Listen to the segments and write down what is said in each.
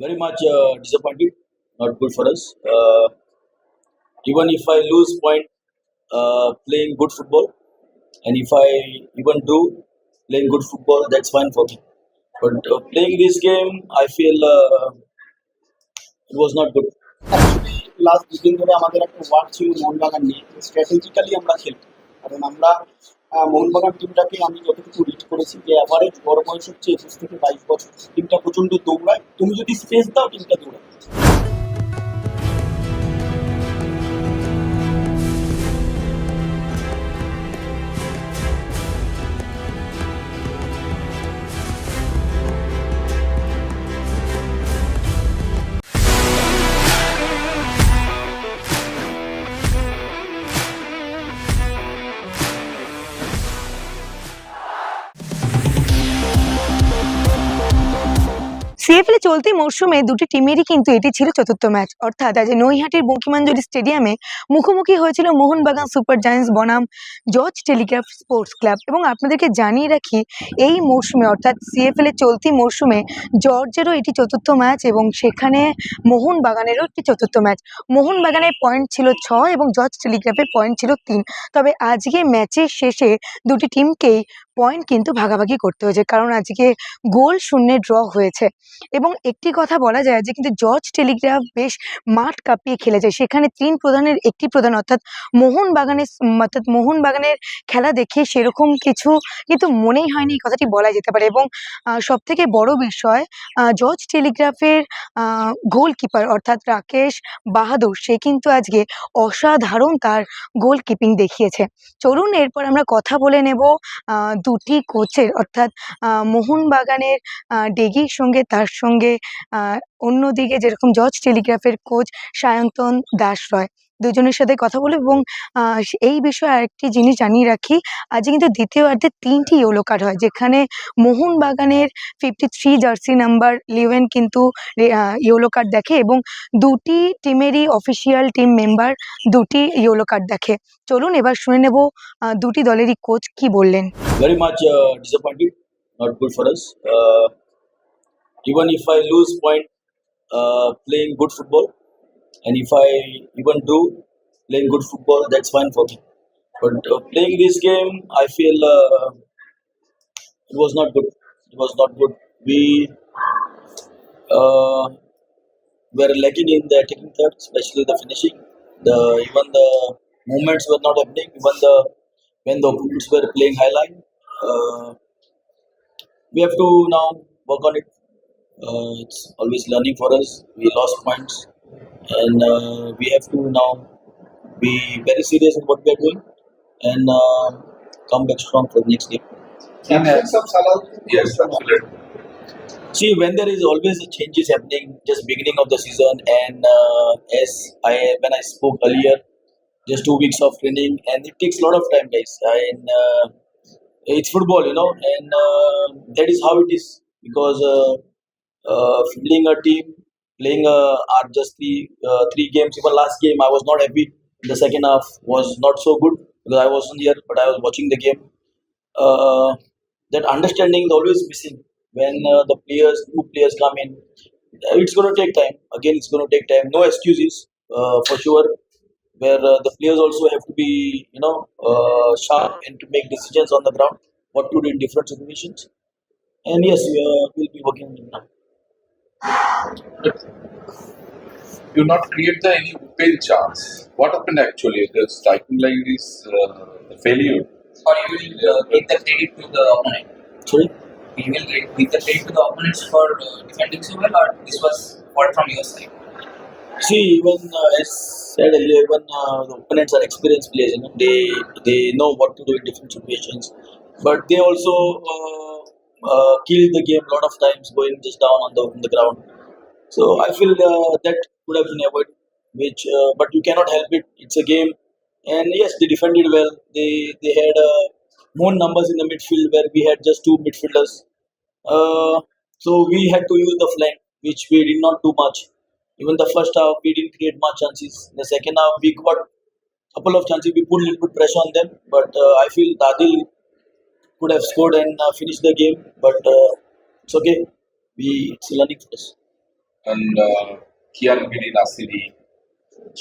very much uh, disappointed. Not good for us. Uh, even if I lose point uh, playing good football, and if I even do playing good football, that's fine for me. But uh, playing this game, I feel uh, it was not good. Actually last দুদিন ধরে আমাদের একটা work ছিল মোহনবাগান নিয়ে strategically আমরা খেলি কারণ আমরা আহ, মোহনবাগান টিমটাকে আমি যতটুকু রিড করেছি যে অ্যাভারেজ বড় বয়স হচ্ছে একুশ থেকে বাইশ বছর। টিমটা প্রচণ্ড দৌড়ায়। তুমি যদি স্পেস দাও টিমটা দৌড়ায়। চলতি মরশুমে দুটি টিমেরই কিন্তু এটি ছিল চতুর্থ ম্যাচ। অর্থাৎ আজ নৈহাটির বঙ্কিমাঞ্জলি স্টেডিয়ামে মুখোমুখি হয়েছিল মোহনবাগান সুপার জায়ান্টস বনাম, জর্জ টেলিগ্রাফ স্পোর্টস ক্লাব। এবং আপনাদেরকে জানিয়ে রাখি, এই মরশুমে অর্থাৎ সিএফএল এর চলতি মরশুমে জর্জেরও এটি চতুর্থ ম্যাচ এবং সেখানে মোহনবাগানেরও একটি চতুর্থ ম্যাচ। মোহনবাগানের পয়েন্ট ছিল ছয় এবং জর্জ টেলিগ্রাফের পয়েন্ট ছিল তিন। তবে আজকে ম্যাচের শেষে দুটি টিমকেই পয়েন্ট কিন্তু ভাগাভাগি করতে হয়েছে। কারণ আজকে গোল শূন্যে ড্র হয়েছে। এবং একটি কথা বলা যায় যে কিন্তু জর্জ টেলিগ্রাফ বেশ মাঠ কাঁপিয়ে খেলেছে। সেখানে তিন প্রধানের একটি প্রধান অর্থাৎ মোহনবাগানের অর্থাৎ মোহনবাগানের খেলা দেখে সেরকম কিছু কিন্তু মনেই হয়নি এই কথাটি বলা যেতে পারে। এবং সব থেকে বড় বিষয় জর্জ টেলিগ্রাফের গোলকিপার অর্থাৎ রাকেশ বাহাদুর, সে কিন্তু আজকে অসাধারণ তার গোলকিপিং দেখিয়েছে। চলুন এরপর আমরা কথা বলে নেব দুটি কোচের অর্থাৎ মোহনবাগানের ডেগির সঙ্গে তার সঙ্গে অন্যদিকে যেরকম জজ টেলিগ্রাফের কোচ সায়ন্তন দাস রয় দুজনের সাথে কথা বলে এবং এই বিষয়ে আরেকটি জিনিস জানিয়ে রাখি আজ কিন্তু দ্বিতীয়ার্ধে তিনটি ইয়েলো কার্ড হয় যেখানে মোহনবাগানের ফিফটি থ্রি জার্সি নাম্বার লিওয়েন কিন্তু ইয়েলো কার্ড দেখে এবং দুটি টিমেরই অফিসিয়াল টিম মেম্বার দুটি ইয়েলো কার্ড দেখে চলুন এবার শুনে নেব দুটি দলেরই কোচ কি বললেন disappointed. Not good for us. Uh, even if I lose point uh, playing good football, and if I even do playing good football, that's fine for me. But uh, playing this game, I feel uh, it was not good. It was not good. We uh, were lacking in the attacking third, especially the finishing. The even the movements were not happening. Even the when the opponents were playing high line, uh, we have to now work on it. Uh, it's always learning for us. We lost points, and uh, we have to now be very serious in what we are doing and uh, come back strong for the next game. Absence of Salah. Yes, absolutely. See, when there is always a changes happening, just beginning of the season, and uh, as I when I spoke earlier, just two weeks of training, and it takes a lot of time, guys. And uh, it's football, you know, and uh, that is how it is because uh, uh, fielding a team, playing uh, are just three uh, three games. Even last game, I was not happy. The second half was not so good because I wasn't here, but I was watching the game. Uh, that understanding is always missing when the players, new players come in. It's going to take time. Again, it's going to take time. No excuses for sure. Where uh, the players also have to be, you know, uh, sharp and to make decisions on the ground, what to do in different situations. And yes, we, uh, we'll be working now. Do not create the any open chance. What happened actually? The striking line is uh, failure. or you will uh, give the credit to the opponent. Sorry. You will give give the credit to the opponents for uh, defending so well, or this was fault from your side. See, even uh, as said earlier, even uh, the opponents are experienced players. You know, they they know what to do in different situations, but they also uh, uh, kill the game a lot of times, going just down on the on the ground. So I feel uh, that could have been avoided. Which, uh, but you cannot help it. It's a game, and yes, they defended well. They they had uh, more numbers in the midfield where we had just two midfielders. Uh, so we had to use the flank, which we did not do much. Even the first half, we didn't create much chances. The second half, we got a couple of chances. We put a little bit pressure on them, but uh, I feel Dadil could have scored and uh, finished the game. But uh, it's okay. We it's learning for us. and uh, Kian Giri Nasiri,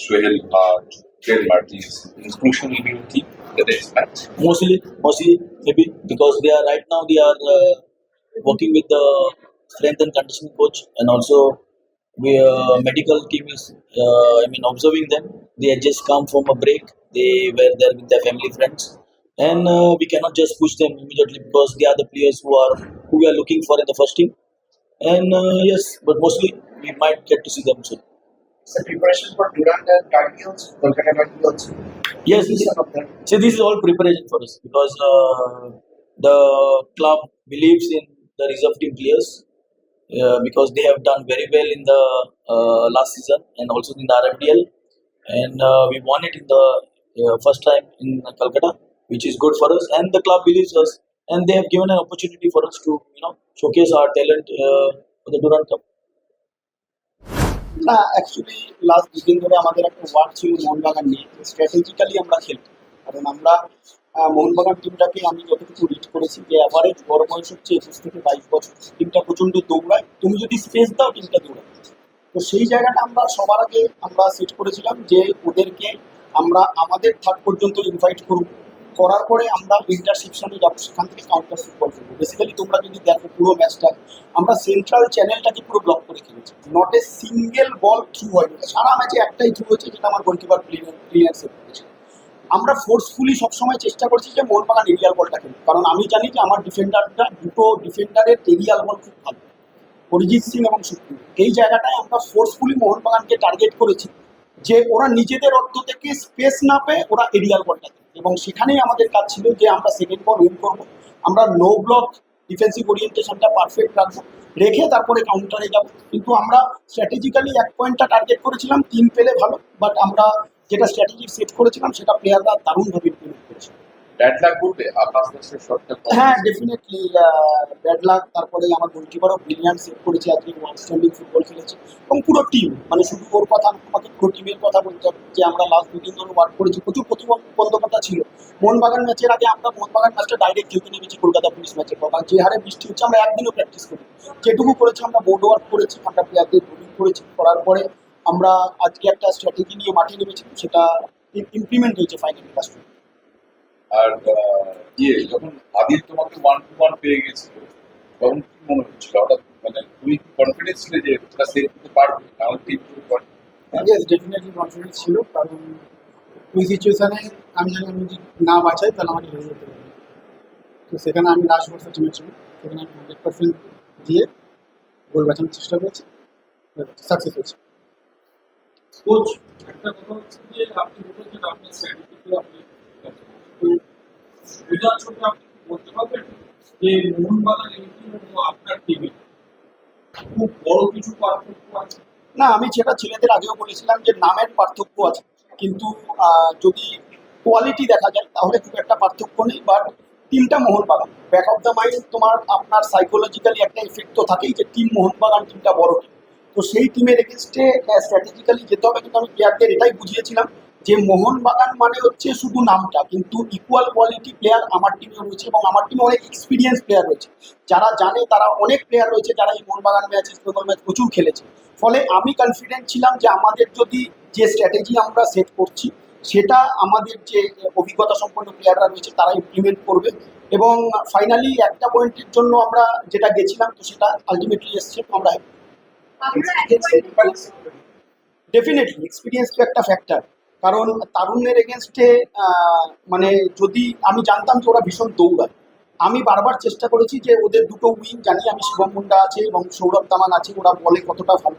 Suhail Bhatt, Glenn Martins, inclusion key the next match. Mostly, mostly maybe because they are right now they are uh, working with the strength and conditioning coach and also we uh, medical team is uh, I mean observing them. They had just come from a break. They were there with their family friends, and uh, we cannot just push them immediately because they are the players who are who we are looking for in the first team. And uh, yes, but mostly we might get to see them soon. The preparation for Durant and also, Kolkata also. Yes, this. See, this is all preparation for us because uh, the club believes in the reserve team players uh, because they have done very well in the uh, last season and also in the RFDL, and uh, we won it in the uh, first time in Calcutta, which is good for us. And the club believes us, and they have given an opportunity for us to you know showcase our talent uh, for the Durant Cup. না actually last দুদিন ধরে আমাদের একটা work ছিল মোহনবাগান নিয়ে। Strategically আমরা খেলি কারণ আমরা মোহনবাগান টিমটাকে আমি যতটুকু রিড করেছি যে অ্যাভারেজ বড় বয়স হচ্ছে একুশ থেকে বাইশ বছর। টিমটা প্রচণ্ড দৌড়ায়। তুমি যদি স্পেস দাও টিমটা দৌড়ায়। তো সেই জায়গাটা আমরা সবার আগে আমরা সেট করেছিলাম যে ওদেরকে আমরা আমাদের থার্ড পর্যন্ত ইনভাইট করব। করার পরে আমরা ইন্টারসেপশনে যাব সেখান থেকে কাউন্টার ফুটবল করব বেসিক্যালি তোমরা যদি দেখো পুরো ম্যাচটা আমরা সেন্ট্রাল চ্যানেলটাকে পুরো ব্লক করে খেলেছি। Not a single ball through হয়নি। সারা ম্যাচে একটাই থ্রু হয়েছে যেটা আমার গোলকিপার ক্লিয়ার সেভ করেছে। আমরা ফোর্সফুলি সবসময় চেষ্টা করছি যে মোহনবাগান এরিয়াল বলটা খেলি কারণ আমি জানি যে আমার ডিফেন্ডারটা দুটো ডিফেন্ডারের এরিয়াল বল খুব ভালো। অরিজিৎ সিং এবং সুপ্রিম। এই জায়গাটায় আমরা ফোর্সফুলি মোহনবাগানকে টার্গেট করেছি। যে ওরা নিজেদের অর্থ থেকে স্পেস না পেয়ে ওরা এরিয়াল বলটা। এবং সেখানেই আমাদের কাজ ছিল যে আমরা সেকেন্ড বল উইন করব। আমরা লো ব্লক ডিফেন্সিভ ওরিয়েন্টেশনটা পারফেক্ট রাখব। রেখে তারপরে কাউন্টারে যাব। কিন্তু আমরা স্ট্র্যাটেজিক্যালি এক পয়েন্টটা টার্গেট করেছিলাম তিন পেলে ভালো বাট আমরা যেটা স্ট্র্যাটেজি সেট করেছিলাম, সেটা প্লেয়াররা দারুণভাবে করেছে। ব্যাড লাক আকাশ দাসের শটটা হ্যাঁ ডেফিনেটলি ব্যাড লাক তারপরে আমার গোলকিপারও ব্রিলিয়ান্ট সেভ করেছে আজকে আউটস্ট্যান্ডিং ফুটবল খেলেছে। এবং পুরো টিম মানে শুধু ওর কথা, আমাকে পুরো টিমের কথা বলতে হবে, যে আমরা লাস্ট দুদিন ধরে ওয়ার্ক করেছি, প্রচুর প্রতিবন্ধকতা ছিল। মোহনবাগান ম্যাচের আগে আমরা মোহনবাগান ম্যাচটা ডাইরেক্ট খেলতে নেমেছি কলকাতা পুলিশ ম্যাচের পর। যে হারে বৃষ্টি হচ্ছে, আমরা একদিনও প্র্যাকটিস করি যেটুকু করেছি, আমরা বোর্ড ওয়ার্ক করেছি, আমরা প্লেয়ারদের বোলিং করেছি, করার পরে আমরা আজকে একটা স্ট্র্যাটেজি নিয়ে মাঠে নেমেছি, সেটা ইমপ্লিমেন্ট হয়েছে ফাইনালি কাজ আর আহ, ইয়ে যখন আদিল তোমাকে ওয়ান টু ওয়ান পেয়ে গেছিল তখন কি মনে হচ্ছিল? হঠাৎ মানে তুমি কনফিডেন্স ছিলে যে ওটা সেভ করতে পারবে? তাহলে টিম পুরো পারবে ইয়েস ডেফিনেটলি কনফিডেন্স ছিল কারণ ওই সিচুয়েশনে আমি জানি আমি যদি না বাঁচাই তাহলে আমাকে হেরে যেতে হবে তো সেখানে আমি লাস্ট বছর টিমে ছিল সেখানে আমি হান্ড্রেড পার্সেন্ট দিয়ে গোল বাঁচানোর চেষ্টা করেছি সাকসেস হয়েছে। কোচ একটা কথা হচ্ছে যে আপনি বলেছেন আপনার স্ট্র্যাটেজিতে আপনি আপনি পারবেন যে আপনার টিমে খুব বড় কিছু পার্থক্য আছে না, আমি সেটা ছেলেদের আগেও বলেছিলাম যে নামের পার্থক্য আছে। কিন্তু যদি কোয়ালিটি দেখা যায়, তাহলে খুব একটা পার্থক্য নেই বাট টিমটা Mohun Bagan. Back of the mind তোমার, আপনার সাইকোলজিক্যালি একটা ইফেক্ট তো থাকেই যে টিম মোহনবাগান টিমটা বড় টিম তো সেই টিমের এগেনস্টে স্ট্র্যাটেজিক্যালি যেতে হবে, কিন্তু আমি প্লেয়ারদের এটাই বুঝিয়েছিলাম যে মোহনবাগান মানে হচ্ছে শুধু নামটা কিন্তু ইকুয়াল কোয়ালিটি প্লেয়ার আমার টিমে রয়েছে এবং আমার টিমে অনেক এক্সপিরিয়েন্স প্লেয়ার রয়েছে। যারা জানে তারা অনেক প্লেয়ার রয়েছে যারা এই Mohun Bagan match east Bengal match প্রচুর খেলেছে। ফলে আমি কনফিডেন্ট ছিলাম যে আমাদের যদি যে স্ট্র্যাটেজি আমরা সেট করছি সেটা আমাদের যে অভিজ্ঞতা সম্পন্ন প্লেয়াররা রয়েছে তারা ইমপ্লিমেন্ট করবে এবং ফাইনালি একটা পয়েন্টের জন্য আমরা যেটা গেছিলাম তো সেটা আলটিমেটলি এসছে আমরা ডেফিনেটলি এক্সপিরিয়েন্স তো একটা ফ্যাক্টর কারণ তারুণ্যের এগেনস্টে মানে যদি আমি জানতাম যে ওরা ভীষণ দৌড়ায়। আমি বারবার চেষ্টা করেছি যে ওদের দুটো উইং জানি, আমি শিবম মুন্ডা আছে এবং সৌরভ তামান আছে, ওরা বলে কতটা ভালো।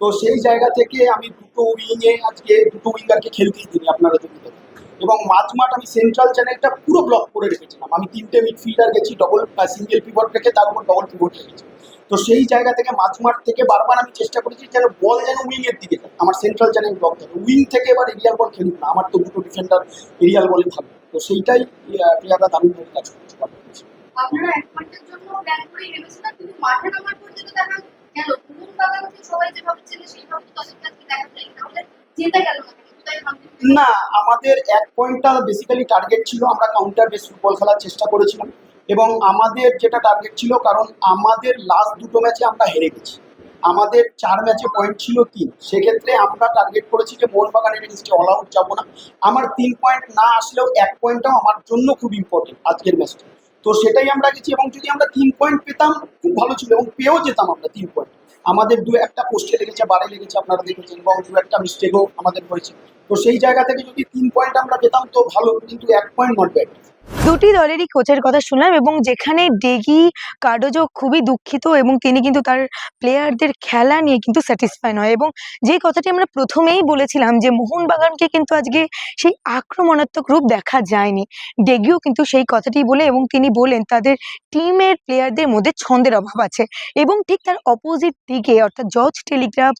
তো সেই জায়গা থেকে আমি দুটো উইংয়ে আজকে দুটো উইঙ্গারকে খেলতেই দিই আপনারা যদি দেখেন এবং মাঝমাঠ আমি সেন্ট্রাল চ্যানেলটা পুরো ব্লক করে রেখেছিলাম। আমি তিনটে মিডফিল্ডার গেছি ডবল সিঙ্গেল পিভট রেখে তার উপর ডবল পিভট রেখেছি। তো সেই জায়গা থেকে মাঝমাঠ থেকে বারবার আমি চেষ্টা করেছি যেন বল যেন উইং এর দিকে যায় আমার সেন্ট্রাল চ্যানেল ব্লক থাকে। উইং থেকে এবার এরিয়াল বল খেলুক না আমার তো দুটো ডিফেন্ডার এরিয়াল বলে ভালো তো সেইটাই প্লেয়াররা দারুণভাবে কাজ করছে ভালো আপনারা এক ঘণ্টার জন্য প্ল্যান করে নেমেছিলেন কিন্তু মাঠে নামার পর যেটা দেখা গেল মোহনবাগানকে সবাই যে ভাবছিল সেইভাবে তো তাদের কাছে দেখা যায় তাহলে জেতা গেল না না আমাদের এক পয়েন্টটা বেসিক্যালি টার্গেট ছিল আমরা কাউন্টার বেস ফুটবল খেলার চেষ্টা করেছিলাম। এবং আমাদের যেটা টার্গেট ছিল, কারণ আমাদের লাস্ট দুটো ম্যাচে আমরা হেরে গেছি। আমাদের চার ম্যাচে পয়েন্ট ছিল তিন। সেক্ষেত্রে আমরা টার্গেট করেছি যে মোহনবাগানের এগেনস্টে অল আউট যাব না। আমার তিন পয়েন্ট না আসলেও এক পয়েন্টটাও আমার জন্য খুব ইম্পর্টেন্ট আজকের ম্যাচটা তো সেটাই আমরা গেছি এবং যদি আমরা তিন পয়েন্ট পেতাম, খুব ভালো ছিল এবং পেয়েও যেতাম আমরা তিন পয়েন্ট আমাদের দু একটা পোস্টে লেগেছে, বারে লেগেছে, আপনারা দেখেছেন এবং দু একটা মিস্টেকও আমাদের হয়েছে। তো সেই জায়গা থেকে যদি তিন পয়েন্ট আমরা পেতাম, তো ভালো, কিন্তু এক পয়েন্ট নট ব্যাড দুটি দলেরই কোচের কথা শুনলাম এবং যেখানে ডেগি কার্ডোজো খুবই দুঃখিত এবং তিনি কিন্তু তার প্লেয়ারদের খেলা নিয়ে কিন্তু স্যাটিসফাই নয় এবং যে কথাটি আমরা প্রথমেই বলেছিলাম যে মোহনবাগানকে কিন্তু আজকে সেই আক্রমণাত্মক রূপ দেখা যায়নি। ডেগিও কিন্তু সেই কথাটি বলে এবং তিনি বলেন তাদের টিমের প্লেয়ারদের মধ্যে ছন্দের অভাব আছে এবং ঠিক তার অপোজিট দিকে অর্থাৎ জর্জ টেলিগ্রাফ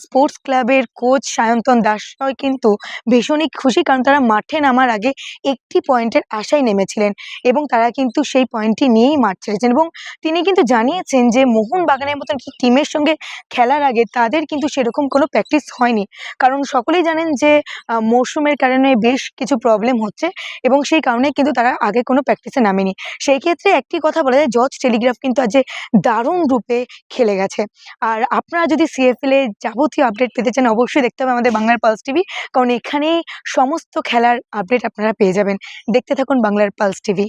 স্পোর্টস ক্লাবের কোচ সায়ন্তন দাস কিন্তু ভীষণই খুশি কারণ তারা মাঠে নামার আগে একটি পয়েন্টের আশায় নেমেছিলেন এবং তারা কিন্তু সেই পয়েন্টটি নিয়েই মাঠ ছেড়েছেন এবং তিনি কিন্তু জানিয়েছেন যে মোহনবাগানের মতন কি টিমের সঙ্গে খেলার আগে তাদের কিন্তু সেরকম কোনো প্র্যাকটিস হয়নি। কারণ সকলেই জানেন যে মরশুমের কারণে বেশ কিছু প্রবলেম হচ্ছে এবং সেই কারণে কিন্তু তারা আগে কোনো প্র্যাকটিসে নামেনি। সেই ক্ষেত্রে একটি কথা বলা যায় জর্জ টেলিগ্রাফ কিন্তু আজ দারুণ রূপে খেলে গেছে। আর আপনারা যদি সিএফএল এর যাবতীয় আপডেট পেতে চান, অবশ্যই দেখতে হবে আমাদের বাংলার পালস টিভি কারণ এখানেই সমস্ত খেলার আপডেট আপনারা পেয়ে যাবেন। দেখতে থাকুন বাংলার পালস টিভি।